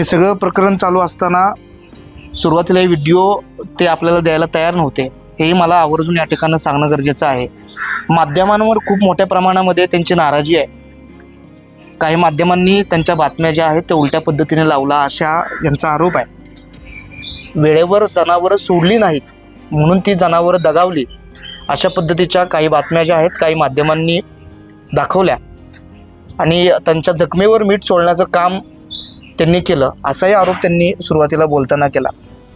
हे सगळं प्रकरण चालू असताना सुरुवातीला हे व्हिडिओ ते आपल्याला द्यायला तयार नव्हते. हेही मला आवर्जून या ठिकाणी सांगणं गरजेचं आहे. माध्यमांवर खूप मोठ्या प्रमाणामध्ये त्यांची नाराजी आहे. काही माध्यमांनी त्यांच्या बातम्या ज्या आहेत त्या उलट्या पद्धतीने लावला अशा यांचा आरोप आहे. वेळेवर जनावरं सोडली नाहीत म्हणून ती जनावरं दगावली. अशा पद्धतीच्या काही बातम्या ज्या आहेत काही माध्यमांनी दाखवल्या. आणि त्यांच्या जखमेवर मीठ सोडण्याचं काम त्यांनी केलं असाही आरोप त्यांनी सुरुवातीला बोलताना केला.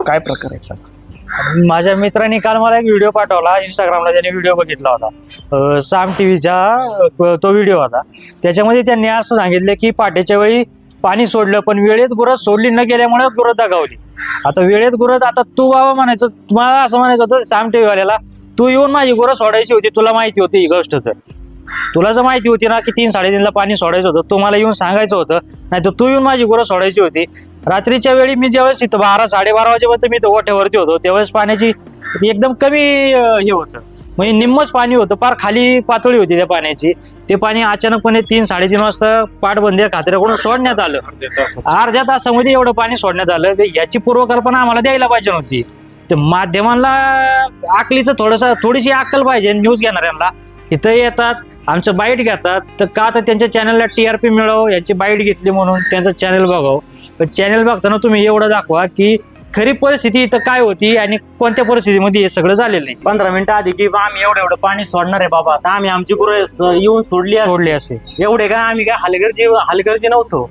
काय प्रकार आहे सर माझ्या मित्रांनी काल मला एक व्हिडिओ पाठवला इंस्टाग्रामला ज्याने व्हिडिओ बघितला होता. साम टी व्हीचा तो व्हिडिओ होता. त्याच्यामध्ये त्यांनी असं सांगितलं की पाठीच्या वेळी पाणी सोडलं पण वेळेत गुरं सोडली न गेल्यामुळे गुरत दगावली. आता वेळेत गुरत आता तू बाबा म्हणायचं तुम्हाला असं म्हणायचं होतं साम टी व्हीवाल्याला तू येऊन माझी गुरं सोडायची होती तुला माहिती होती ही गोष्ट तर. तुला जर माहिती होती ना की तीन साडेतीनला पाणी सोडायचं होतं तुम्हाला येऊन सांगायचं होतं नाही तर तू येऊन माझी गुरं सोडायची होती. रात्रीच्या वेळी मी ज्यावेळेस इथं बारा साडेबारा वाजेपर्यंत मी गोठ्यावरती ओठ्यावरती होतो त्यावेळेस पाण्याची एकदम कमी हे होतं. म्हणजे निम्मच पाणी होतं फार खाली पातळी होती त्या पाण्याची. ते पाणी अचानकपणे तीन साडेतीन वाजता पाटबंदी खात्याकडून सोडण्यात आलं. अर्ध्या तासामध्ये एवढं पाणी सोडण्यात आलं. म्हणजे याची पूर्वकल्पना आम्हाला द्यायला पाहिजे नव्हती. तर माध्यमांना आकलीचं थोडंसं थोडीशी अक्कल पाहिजे न्यूज घेणाऱ्यांना. इथं येतात आमचं बाईट घेतात. तर का तर त्यांच्या चॅनलला टी आर पी मिळावं? याची बाईट घेतली म्हणून त्यांचं चॅनल बघावं. पण चॅनल बघताना तुम्ही एवढं दाखवा की खरी परिस्थिती इथं काय होती आणि कोणत्या परिस्थितीमध्ये हे सगळं झालेलं नाही पंधरा मिनिटं आधी की बा आम्ही एवढं एवढं पाणी सोडणार आहे बाबा. आता आम्ही आमची गुरं स- येऊन सोडली असती. सोडले असे एवढे काय आम्ही काय हलगर्जी हलगर्जी नव्हतो.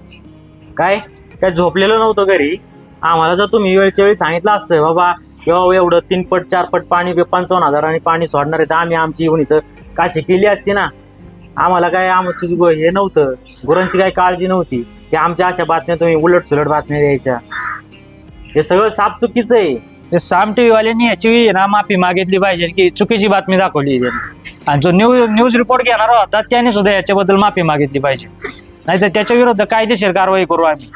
काय? काय झोपलेलो नव्हतो घरी. आम्हाला जर तुम्ही वेळच्या वेळी सांगितलं असतं बाबा किंवा एवढं तीन पट चार पट पाणी पंचावन्न हजार आणि पाणी सोडणार आहे. तर आम्ही आमची येऊन इथं काशी केली असती ना. आम्हाला काय आमची हे नव्हतं. गुरांची काही काळजी नव्हती. की आमच्या अशा बातम्या तुम्ही उलट सुलट बातम्या द्यायच्या. हे सगळं साफ चुकीचं आहे. ते साम टी व्हीवाल्यांनी याची ना माफी मागितली पाहिजे की चुकीची बातमी दाखवली त्यांनी आणि जो न्यूज न्यूज रिपोर्ट घेणार होता त्याने सुद्धा याच्याबद्दल माफी मागितली पाहिजे. नाहीतर त्याच्या विरुद्ध कायदेशीर कारवाई करू आम्ही.